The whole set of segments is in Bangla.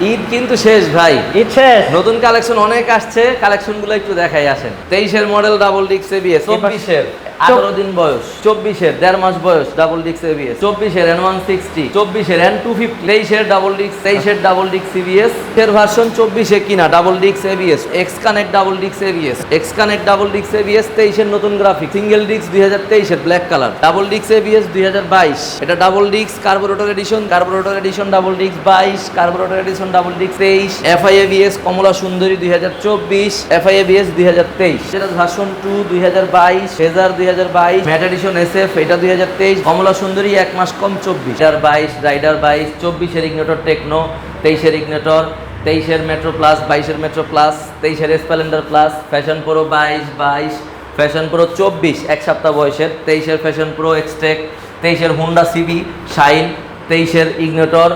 ঈদ কিন্তু শেষ ভাই। ঈদ শেষ। নতুন কালেকশন অনেক আসছে কালেকশনগুলো একটু দেখাই আসেন। তেইশের মডেল ডাবল ডিক্স এবিএস চব্বিশের। আঠারো দিন বয়স চব্বিশের দেড় মাস বয়স ডাবল ডিক্স এবিএস চব্বিশের এন ওয়ান সিক্সটি চব্বিশের এন টু ফিফটি তেইশের ডাবল ডিক্স তেইশের ডাবল ডিক্স সিবিএস এর ভার্সন চব্বিশে কিনা ডাবল ডিক্স এবিএস এক্স কানেক্ট ডাবল ডিক্স এবিএস এক্স কানেক্ট ডাবল ডিক্স এবিএস তেইশের নতুন গ্রাফিক সিঙ্গেল ডিক্স দুই হাজার তেইশের ব্ল্যাক কালার ডাবল ডিক্স এবিএস দুই হাজার বাইশ এটা ডাবল ডিক্স carburettor addition carburettor addition double ডিক্স বাইশ কার্বোরেটর এডিশন ডাবল ডিক্স তেইশ এফআই এবিএস কমলা সুন্দরী দুই হাজার চব্বিশ এফআই এবিএস দুই হাজার তেইশ এটা ভার্সন টু দুই হাজার বাইশ ফেজার দুই হাজার বাইশ, ম্যাট এডিশন এস এটা দুই হাজার তেইশ কমলা সুন্দরী এক মাস কম চব্বিশ। হাজার বাইশ, রাইডার বাইশ, চব্বিশের ইগনেটর টেকনো তেইশের ইগনেটর তেইশের মেট্রো প্লাস বাইশের মেট্রো প্লাস তেইশের স্প্লেন্ডার প্লাস ফ্যাশন প্রো বাইশ বাইশ ফ্যাশন প্রো চব্বিশ, এক সপ্তাহ বয়সের, তেইশের ফ্যাশন প্রো এক্সটেক তেইশের হুন্ডা সিবি শাইন, তেইশের ইগনেটর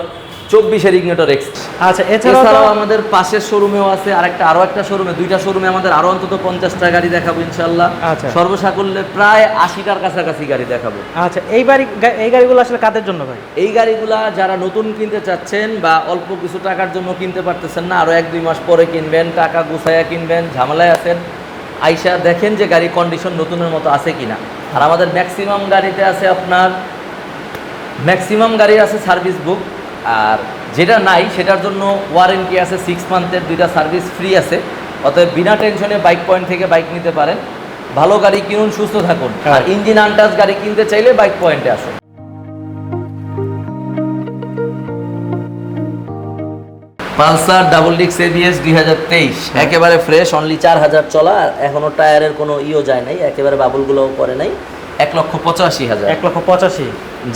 চব্বিশের ইগনেটর এক্স আচ্ছা এছাড়াও আমাদের পাশের শোরুমেও আছে আরেকটা আরও একটা শোরুমে দুইটা শোরুমে আমাদের আরও অন্তত পঞ্চাশটা গাড়ি দেখাবো ইনশাল্লাহ আচ্ছা। সর্বসাকুল্যে প্রায় আশিটার কাছাকাছি গাড়ি দেখাবো। আচ্ছা এই বাড়ি এই গাড়িগুলো আসলে কাদের জন্য ভাই? এই গাড়িগুলা যারা নতুন কিনতে চাচ্ছেন বা অল্প কিছু টাকার জন্য কিনতে পারতেছেন না আরও এক দুই মাস পরে কিনবেন টাকা গুছাইয়া কিনবেন ঝামেলায় আছেন আইসা দেখেন যে গাড়ি কন্ডিশন নতুনের মতো আছে কিনা। আর আমাদের ম্যাক্সিমাম গাড়িতে আছে আপনার ম্যাক্সিমাম গাড়ি আছে সার্ভিস বুক আর যেটা নাই সেটার জন্য ওয়ারেন্টি আছে সিক্স মান্থের দুইটা সার্ভিস ফ্রি আছে। অতএব বিনা টেনশনে বাইক পয়েন্ট থেকে বাইক নিতে পারেন। ভালো গাড়ি কিনুন সুস্থ থাকুন। আর হ্যাঁ। ইঞ্জিন আনটাচ গাড়ি কিনতে চাইলে বাইক পয়েন্টে আসুন। পালসার ডাবল ডিক্স এবিএস দুই হাজার তেইশ। একেবারে ফ্রেশ অনলি চার হাজার চলা। আর এখনও টায়ারের কোনো ইও যায় নাই। একেবারে বাবুলগুলোও পরে নাই। এক লক্ষ পঁচাশি হাজার। এক লক্ষ পঁচাশি?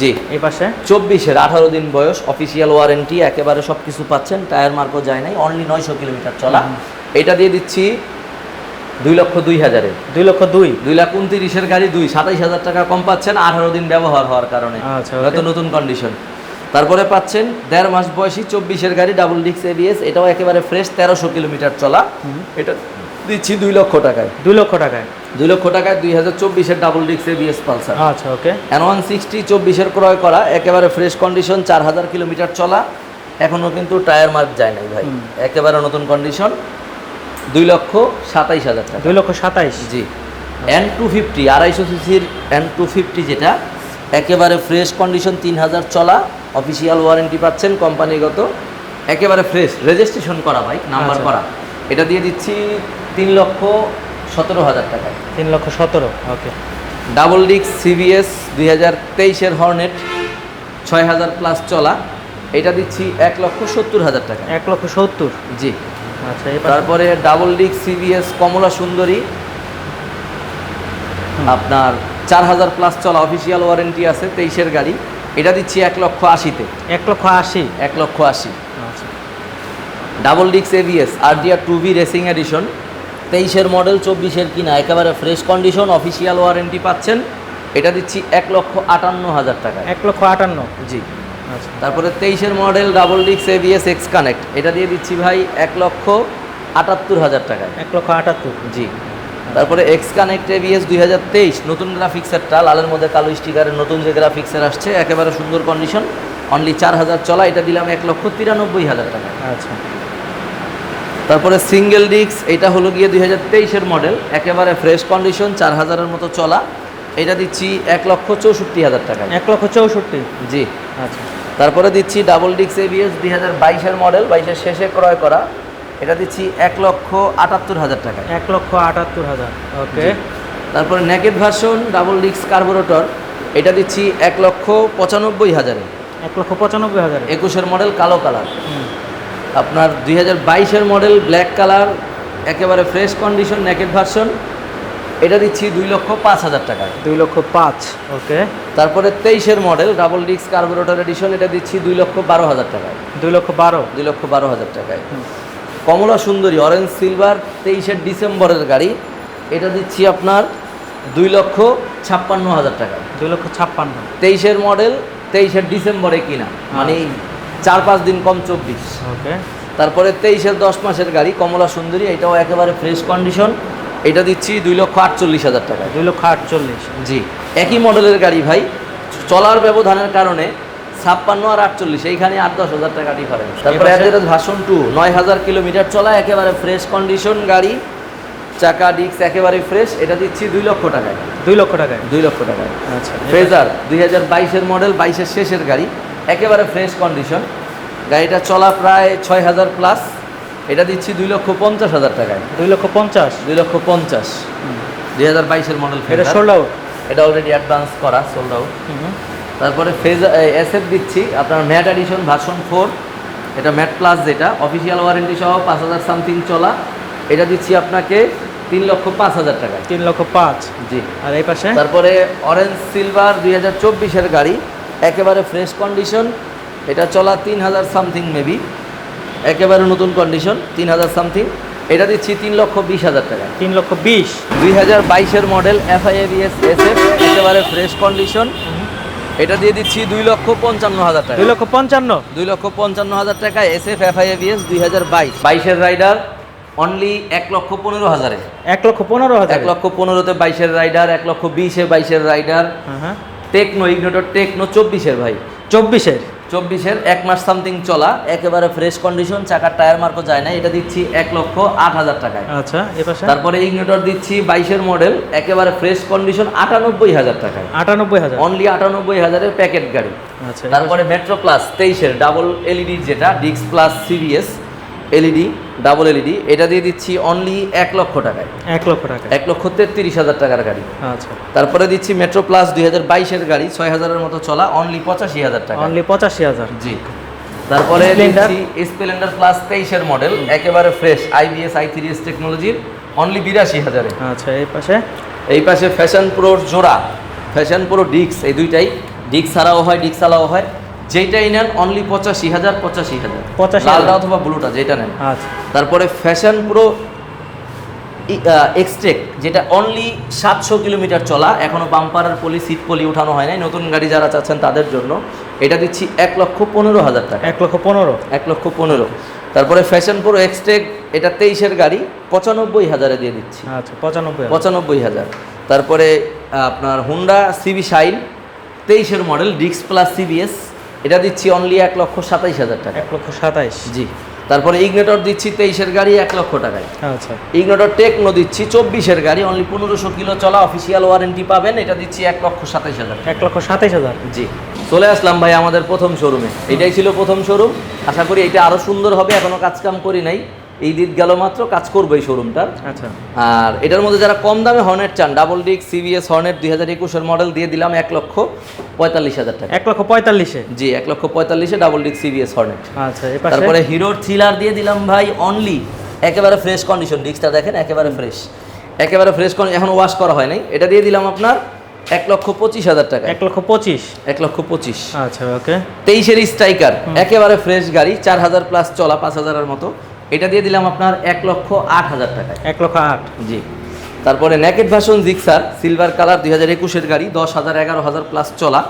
জি। এই পাশে? চব্বিশের আঠারো দিন বয়স অফিসিয়াল ওয়ারেন্টি একেবারে সব কিছু পাচ্ছেন টায়ার মার্কও যায় নাই অনলি নয়শো কিলোমিটার চলা। এটা দিয়ে দিচ্ছি দুই লক্ষ দুই হাজারে। দুই লক্ষ দুই? দুই লাখ উনত্রিশের গাড়ি দুই সাতাইশ হাজার টাকা কম পাচ্ছেন আঠারো দিন ব্যবহার হওয়ার কারণে। আচ্ছা, হয়তো নতুন কন্ডিশন তারপরে পাচ্ছেন দেড় মাস বয়সী চব্বিশের গাড়ি ডাবল ডিক্স এবিএস এটাও একেবারে ফ্রেশ তেরোশো কিলোমিটার চলা। এটা দিচ্ছি দুই লক্ষ টাকায়। দুই লক্ষ টাকায়? দুই লক্ষ টাকায় দুই হাজার চব্বিশের ডাবল ডিক্স এবিএস পালসার আচ্ছা ওকে। এন ওয়ান সিক্সটি চব্বিশের ক্রয় করা একেবারে ফ্রেশ কন্ডিশন চার হাজার কিলোমিটার চলা। এখনও কিন্তু টায়ার মার্ক যায় নাই ভাই। একেবারে নতুন কন্ডিশন দুই লক্ষ সাতাইশ হাজার টাকা। দুই লক্ষ সাতাইশ? জি। এন টু ফিফটি আড়াইশো সিসির এন টু ফিফটি যেটা একেবারে ফ্রেশ কন্ডিশন তিন হাজার চলা। অফিসিয়াল ওয়ারেন্টি পাচ্ছেন কোম্পানিগত একেবারে ফ্রেশ রেজিস্ট্রেশন করা ভাই নাম্বার আচ্ছা। করা। এটা দিয়ে দিচ্ছি তিন লক্ষ সতেরো হাজার টাকা। তিন লক্ষ সতেরো ওকে। ডাবল ডিক্স সিবিএস দুই হাজার তেইশের হর্নেট ছয় হাজার প্লাস চলা এটা দিচ্ছি এক লক্ষ সত্তর হাজার টাকা। এক লক্ষ সত্তর? জি। আচ্ছা তারপরে ডাবল ডিক্স সিবিএস কমলা সুন্দরী আপনার চার হাজার প্লাস চলা অফিসিয়াল ওয়ারেন্টি আছে তেইশের গাড়ি এটা দিচ্ছি এক লক্ষ আশিতে। এক লক্ষ আশি? এক লক্ষ আশি। আচ্ছা। ডাবল ডিক্স ABS RDR two B racing edition তেইশের মডেল চব্বিশের কিনা একেবারে ফ্রেশ কন্ডিশন অফিসিয়াল ওয়ারেন্টি পাচ্ছেন। এটা দিচ্ছি এক লক্ষ আটান্ন হাজার টাকা এক লক্ষ আটান্ন? জি। আচ্ছা। তারপরে তেইশের মডেল ডাবল ডিক্স এভিএস এক্স কানেক্ট এটা দিয়ে দিচ্ছি ভাই এক লক্ষ আটাত্তর হাজার টাকায়। এক লক্ষ আটাত্তর। জি। তারপরে এক্স কানেক্ট এভিএস দুই হাজার তেইশ নতুন গ্রাফিক্সেরটা লালের মধ্যে কালো স্টিকারের নতুন যে গ্রাফিক্সের আসছে একেবারে সুন্দর কন্ডিশন অনলি চার হাজার চলা এটা দিলাম এক লক্ষ তিরানব্বই হাজার টাকা আচ্ছা। তারপরে সিঙ্গেল ডিক্স এটা হলো গিয়ে দুই হাজার তেইশের মডেল একেবারে ফ্রেশ কন্ডিশন চার হাজারের মতো চলা। এটা দিচ্ছি এক লক্ষ চৌষট্টি হাজার টাকা এক লক্ষ চৌষট্টি? জি। আচ্ছা। তারপরে দিচ্ছি ডাবল ডিক্স এবিএস দুই হাজার বাইশের মডেল বাইশের শেষে ক্রয় করা। এটা দিচ্ছি এক লক্ষ আটাত্তর হাজার টাকা এক লক্ষ আটাত্তর হাজার ওকে। তারপরে নেকেট ভার্সন ডাবল ডিক্স কার্বোরেটর এটা দিচ্ছি এক লক্ষ পঁচানব্বই হাজারে। এক লক্ষ পঁচানব্বই হাজার। একুশের মডেল কালো কালার। আপনার দুই হাজার বাইশের মডেল ব্ল্যাক কালার একেবারে ফ্রেশ কন্ডিশন নেকেট ভার্সন এটা দিচ্ছি দুই লক্ষ পাঁচ হাজার টাকায়। দুই লক্ষ পাঁচ। ওকে। তারপরে তেইশের মডেল ডাবল ডিক্স কার্বোরেটর এডিশন এটা দিচ্ছি দুই লক্ষ বারো হাজার টাকায়। দুই লক্ষ বারো। দুই লক্ষ বারো হাজার টাকায়। কমলা সুন্দরী অরেঞ্জ সিলভার তেইশের ডিসেম্বরের গাড়ি। এটা দিচ্ছি আপনার দুই লক্ষ ছাপ্পান্ন হাজার টাকা দুই লক্ষ ছাপ্পান্ন। তেইশের মডেল তেইশের ডিসেম্বরে কিনা। মানে চার পাঁচ দিন কম চব্বিশ। ওকে তারপরে তেইশের দশ মাসের গাড়ি কমলা সুন্দরী এটাও একেবারে ফ্রেশ কন্ডিশন এটা দিচ্ছি দুই লক্ষ আটচল্লিশ হাজার টাকা দুই লক্ষ আটচল্লিশ। জি একই মডেলের গাড়ি ভাই। চলার ব্যবধানের কারণে ছাপ্পান্ন আর আটচল্লিশ এইখানে আট দশ হাজার টাকা ডিফারেন্স তারপরে এপাশে? ভাষণ টু নয় হাজার কিলোমিটার চলা একেবারে ফ্রেশ কন্ডিশন গাড়ি। চাকা ডিস্ক একেবারে ফ্রেশ এটা দিচ্ছি দুই লক্ষ টাকায়। দুই লক্ষ টাকায়। দুই লক্ষ টাকায়। আচ্ছা। ফ্রেজার দুই হাজার বাইশের মডেল বাইশের শেষের গাড়ি। একেবারে ফ্রেশ কন্ডিশন গাড়িটা চলা প্রায় ছয় হাজার প্লাস এটা দিচ্ছি দুই লক্ষ পঞ্চাশ হাজার টাকায়। দুই লক্ষ পঞ্চাশ? দুই লক্ষ পঞ্চাশ। দুই হাজার বাইশের মডেল এটা সোল্ড আউট এটা অলরেডি অ্যাডভান্স করা সোল্ড আউট তারপরে ফেজ এসএফ দিচ্ছি। আপনার ম্যাট অ্যাডিশন ভার্সন ফোর এটা ম্যাট প্লাস যেটা। অফিসিয়াল ওয়ারেন্টি সহ পাঁচ হাজার সামথিং চলা। এটা দিচ্ছি আপনাকে তিন লক্ষ পাঁচ হাজার টাকায়। তিন লক্ষ পাঁচ? জি। আর এই পাশে? তারপরে অরেঞ্জ সিলভার দুই হাজার চব্বিশের গাড়ি। একেবারে ফ্রেশ কন্ডিশন এটা চলা তিন হাজার সামথিং মেবি একেবারে নতুন কন্ডিশন তিন হাজার সামথিং এটা দিচ্ছি তিন লক্ষ বিশ হাজার টাকা। তিন লক্ষ বিশ। দুই হাজার বাইশের মডেল এফআইএবিএস এসএফ একেবারে ফ্রেশ কন্ডিশন এটা দিয়ে দিচ্ছি দুই লক্ষ পঞ্চান্ন হাজার টাকা। দুই লক্ষ পঞ্চান্ন। দুই লক্ষ পঞ্চান্ন হাজার টাকা এসএফ এফআইএবিএস দুই হাজার বাইশ। বাইশের রাইডার অনলি এক লক্ষ পনেরো হাজারে। এক লক্ষ পনেরো হাজার। এক লক্ষ পনেরোতে বাইশের রাইডার এক লক্ষ বিশে বাইশের রাইডার টেকনো ইগনোটর টেকনো চব্বিশের ভাই। চব্বিশের? চব্বিশের এক মাস সামথিং চলা একেবারে ফ্রেশ কন্ডিশন চাকার টায়ার মার্কও যায় না এটা দিচ্ছি এক লক্ষ আট হাজার টাকায়। আচ্ছা তারপরে ইগনোটর দিচ্ছি বাইশের মডেল একেবারে ফ্রেশ কন্ডিশন আটানব্বই হাজার টাকায়। আটানব্বই হাজার? অনলি আটানব্বই হাজারের প্যাকেট গাড়ি। আচ্ছা তারপরে মেট্রো প্লাস তেইশের ডাবল এলইডি যেটা ডিক্স plus CBS LED double LED এটা দিয়ে দিচ্ছি অনলি এক লক্ষ টাকায়। এক লক্ষ টাকা এক লক্ষ তেত্রিশ হাজার টাকার গাড়ি। আচ্ছা। তারপরে দিচ্ছি মেট্রো প্লাস দুই হাজার বাইশের গাড়ি ছয় হাজারের মতো চলা অনলি পঁচাশি হাজার টাকা। অনলি পঁচাশি হাজার। জি। তারপরে? দিচ্ছি স্প্লেন্ডার প্লাস তেইশের মডেল একেবারে fresh IBS I three S টেকনোলজির অনলি বিরাশি হাজারে। আচ্ছা এই পাশে? এই পাশে ফ্যাশন প্রোর জোড়া ফ্যাশন প্রো ডিক্স এই দুইটাই। ডিক্স ছাড়াও হয় ডিক্স ছাড়াও হয়। যেইটাই নেন অনলি পঁচাশি হাজার পঁচাশি হাজার। পঁচাশি লালটা অথবা ব্লুটা যেটা নেন। আচ্ছা। তারপরে ফ্যাশন প্রো এক্সটেক যেটা অনলি সাতশো কিলোমিটার চলা এখনও বাম্পারের পলি সিট পলি উঠানো হয় নাই। নতুন গাড়ি যারা চাচ্ছেন তাদের জন্য এটা দিচ্ছি এক লক্ষ পনেরো হাজার টাকা। এক লক্ষ পনেরো। এক লক্ষ পনেরো। তারপরে ফ্যাশন প্রো এক্সটেক এটা তেইশের গাড়ি পঁচানব্বই হাজারে দিয়ে দিচ্ছি। আচ্ছা পঁচানব্বই পঁচানব্বই হাজার। তারপরে আপনার হুন্ডা সিবি শাইন তেইশের মডেল ডিক্স প্লাস সিবিএস এটা দিচ্ছি অনলি এক লক্ষ সাতাইশ হাজার টাকা। এক লক্ষ সাতাইশ। জি। তারপরে ইগনেটর দিচ্ছি তেইশের গাড়ি এক লক্ষ টাকায়। আচ্ছা। ইগনেটর টেকনো দিচ্ছি চব্বিশের গাড়ি অনলি পনেরোশো কিলো চলা অফিসিয়াল ওয়ারেন্টি পাবেন এটা দিচ্ছি এক লক্ষ সাতাইশ হাজার এক লক্ষ সাতাইশ হাজার। জি। চলে আসলাম ভাই আমাদের প্রথম শোরুমে এটাই ছিল প্রথম শোরুম আশা করি এটা আরও সুন্দর হবে এখনও কাজকাম করি নাই। এই দিক গেল মাত্র কাজ করব এই শোরুমটার আচ্ছা। আর এটার মধ্যে যারা কম দামে হর্নেট চান ডাবল ডিক সিবিএস হর্নেট দুই হাজার একুশের মডেল দিয়ে দিলাম এক লক্ষ পঁয়তাল্লিশ হাজার টাকা। এক লক্ষ পঁয়তাল্লিশে? জি এক লক্ষ পঁয়তাল্লিশে ডাবল ডিক সিবিএস হর্নেট আচ্ছা তারপরে হিরোর থ্রিলার দিয়ে দিলাম ভাই অনলি একেবারে ফ্রেশ কন্ডিশন ডিস্কটা দেখেন একেবারে ফ্রেশ একেবারে ফ্রেশ এখন ওয়াশ করা হয় নাই। এটা দিয়ে দিলাম আপনার এক লক্ষ পঁচিশ হাজার টাকা। এক লক্ষ পঁচিশ? এক লক্ষ পঁচিশ। আচ্ছা ওকে। তেইশের স্ট্রাইকার একেবারে ফ্রেশ গাড়ি চার হাজার প্লাস চলা পাঁচ হাজারের মতো। এটা দিয়ে দিলাম আপনার এক লক্ষ আট হাজার টাকায়। এক লক্ষ আট। জি। তারপরে naked version Gixxer silver colour দুই হাজার একুশের গাড়ি দশ হাজার এগারো হাজার প্লাস চলা।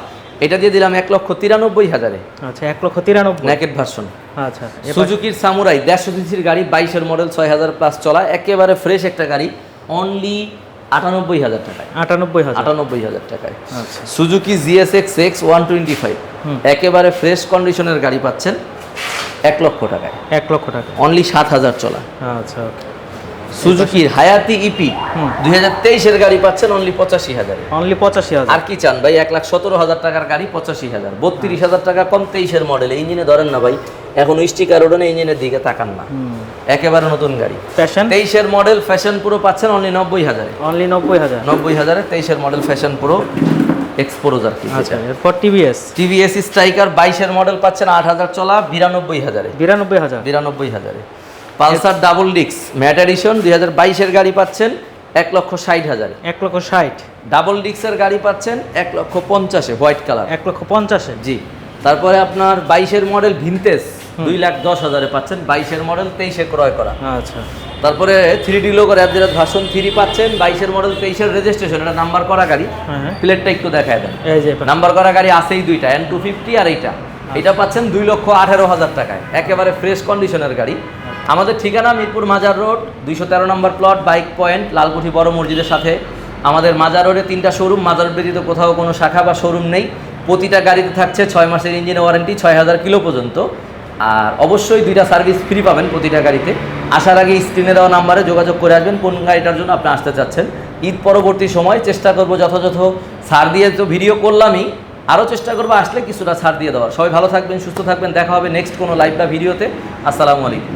এটা দিয়ে দিলাম এক লক্ষ তিরানব্বই হাজারে। আচ্ছা এক লক্ষ তিরানব্বই। নেকেট ভার্সন আচ্ছা সুজুকির সামুরাই দেড়শো সিসির গাড়ি বাইশের মডেল ছয় হাজার প্লাস চলা। একেবারে ফ্রেশ একটা গাড়ি অনলি আটানব্বই হাজার টাকায়। আটানব্বই হাজার। আটানব্বই হাজার টাকায়। আচ্ছা। Suzuki GSX X one twenty five একেবারে ফ্রেশ কন্ডিশনের গাড়ি পাচ্ছেন। এক লক্ষ টাকায় এক লক্ষ টাকা। অনলি সাত হাজার চলা। আচ্ছা সুজুকির হায়াতি ইপি। দুই হাজার তেইশের গাড়ি পাচ্ছেন অনলি পঁচাশি হাজারে। অনলি পঁচাশি হাজার। আর কি চান ভাই? এক লাখ সতেরো হাজার টাকার গাড়ি পঁচাশি হাজার। বত্রিশ হাজার টাকা কম তেইশের মডেল ইঞ্জিনে ধরেন না ভাই এখন স্টিকার ওডনে ইঞ্জিনের দিকে তাকান না। একেবারে নতুন গাড়ি। ফ্যাশন তেইশের মডেল ফ্যাশন পুরো পাচ্ছেন অনলি নব্বই হাজারে। অনলি নব্বই হাজার। নব্বই হাজারে তেইশের মডেল ফ্যাশন পুরো এক্সপোরোজ আর কি আচ্ছা এরপর টিভিএস টিভিএস স্ট্রাইকার বাইশের মডেল পাচ্ছেন আট হাজার চলা বিরানব্বই হাজারে। বিরানব্বই হাজার। বিরানব্বই হাজারে। পালসার ডাবল ডিক্স ম্যাট এডিশন দুই হাজার বাইশের গাড়ি পাচ্ছেন এক লক্ষ ষাট হাজারে। এক লক্ষ ষাট। ডাবল ডিক্সের গাড়ি পাচ্ছেন এক লক্ষ পঞ্চাশে হোয়াইট কালার। এক লক্ষ পঞ্চাশে। জি। তারপরে আপনার বাইশের মডেল ভিনতেজ দুই লাখ দশ হাজারে পাচ্ছেন বাইশের মডেল তেইশে ক্রয় করা। আচ্ছা। তারপরে থ্রি ডি লোগো র্যাপজেরাত ভার্সন থ্রি পাচ্ছেন বাইশের মডেল তেইশের রেজিস্ট্রেশন এটা নাম্বার করা গাড়ি। হ্যাঁ হ্যাঁ। প্লেটটা একটু দেখায় দেন। যে নাম্বার করা গাড়ি আছেই দুইটা এন টু ফিফটি আর এইটা। এটা পাচ্ছেন দুই লক্ষ আঠেরো হাজার টাকায়। একেবারে ফ্রেশ কন্ডিশনের গাড়ি। আমাদের ঠিকানা মিরপুর মাজার রোড দুইশো তেরো number plot bike point Lalkuthi বড় মসজিদের সাথে। আমাদের মাজার রোডে তিনটা শোরুম মাজার রোড ব্যতীত কোথাও কোনো শাখা বা শোরুম নেই। প্রতিটা গাড়িতে থাকছে ছয় মাসের ইঞ্জিন ওয়ারেন্টি ছয় হাজার কিলো পর্যন্ত। আর অবশ্যই দুইটা সার্ভিস ফ্রি পাবেন প্রতিটা গাড়িতে। আসার আগে স্ক্রিনে দেওয়া নাম্বারে যোগাযোগ করে আসবেন কোন গাড়িটার জন্য আপনি আসতে চাচ্ছেন। ঈদ পরবর্তী সময় চেষ্টা করব যথাযথ সার দিয়ে, তো ভিডিও করলামই আরও চেষ্টা করব আসলে কিছুটা ছাড় দিয়ে দেওয়ার। সবাই ভালো থাকবেন, সুস্থ থাকবেন। দেখা হবে নেক্সট কোনো লাইভ বা ভিডিওতে আসসালামু আলাইকুম।